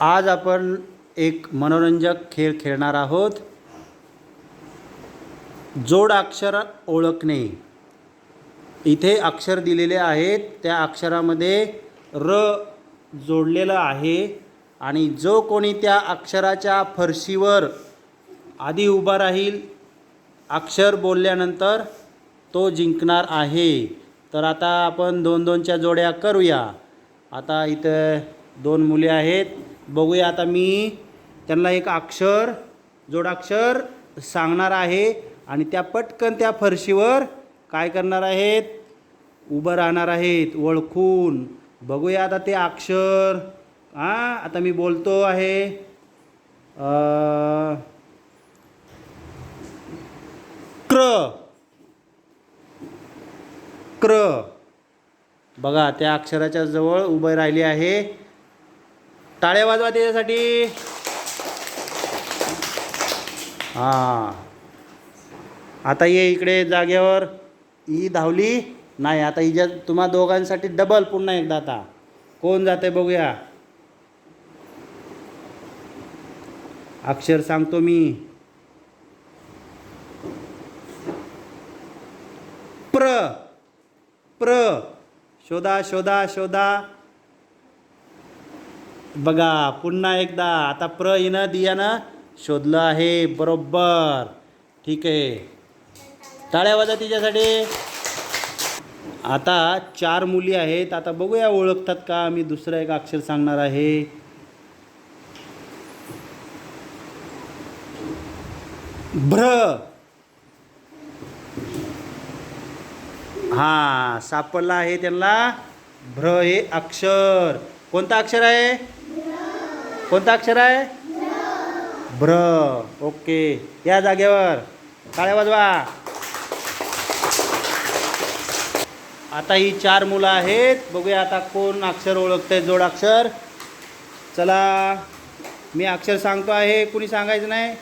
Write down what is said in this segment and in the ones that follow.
आज आपण एक मनोरंजक खेळ खेळणार आहोत. जोड अक्षर ओळखणे. इथे अक्षर दिलेले आहेत. त्या अक्षरामध्ये र जोडलेलं आहे आणि जो कोणी त्या अक्षराच्या फरशीवर आधी उभा राहील अक्षर बोलल्यानंतर तो जिंकणार आहे. तर आता आपण दोन दोनच्या जोड्या करूया. आता इथं दोन मुले आहेत. बघूया आता मी त्यांना एक अक्षर जोडाक्षर सांगणार आहे आणि त्या पटकन त्या फरशीवर काय करणार आहेत? उभं राहणार आहेत ओळखून बघूया आता ते अक्षर. हां आता मी बोलतो आहे. क्र. क्र. बघा त्या अक्षराच्या जवळ उभे राहिली आहे. टाळ्या वाजवा त्याच्यासाठी. हां. आता ये इकडे जागेवर. ही धावली? नाही आता हिच्या तुम्हा दोघांसाठी डबल पुन्हा एकदा आता. कोण जाते बघूया. अक्षर सांगतो मी. प्र. प्र. शोधा शोधा शोधा. बघा पुन्हा एकदा आता प्र हिनं दियानं शोधलं आहे बरोबर. ठीक आहे. टाळ्या वाजा तिच्यासाठी. आता चार मुली आहेत आता बघूया ओळखतात का मी दुसरं एक अक्षर सांगणार आहे. भ्र. हा सापडला आहे त्यांना. भ्र हे अक्षर. कोणतं अक्षर आहे? कोणता अक्षर आहे? भ्र ओके. या जागेवर. काळ्या वाजवा आता ही चार मुलं आहेत. बघूया आता कोण अक्षर ओळखत जोड अक्षर. चला मी अक्षर सांगतो आहे. कुणी सांगायचं नाही?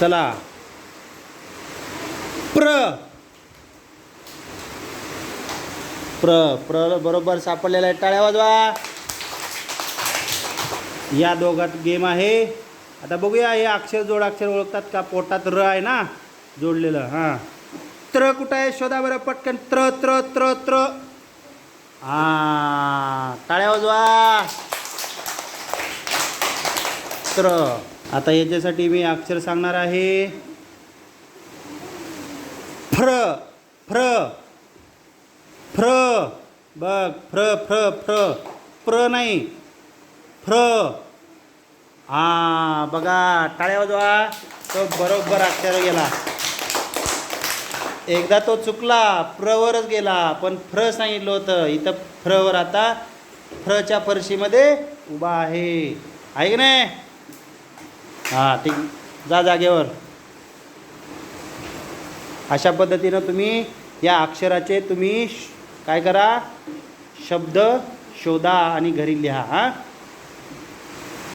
चला. प्र. प्र प्र बरोबर सापडलेला आहे. टाळ्या वाजवा. या दोघात गेम आहे. आता बघूया हे अक्षर जोड अक्षर ओळखतात का? पोटात र आहे ना? जोडलेलं हां. त्र कुठं आहे? शोधा बरं पटकन. त्र त्र त्र त्र. हां टाळ्या वाजवा. त्र. आता याच्यासाठी मी अक्षर सांगणार आहे. फ्र फ्र. फ्र. बघ फ्र फ्र फ्र. प्र नाही. फ्र. हा बघा टाळ्या वाजवा. तो बरोबर अक्षर गेला. एकदा तो चुकला प्रवरच गेला. पण फ्र सांगितलं होतं. इथं फ्रवर आता फ्रच्या फरशीमध्ये उभा आहे. आहे की नाही? हां ठीक. जा जागेवर. अशा पद्धतीनं तुम्ही या अक्षराचे तुम्ही श- काय करा? शब्द शोधा आणि घरी लिहा हां?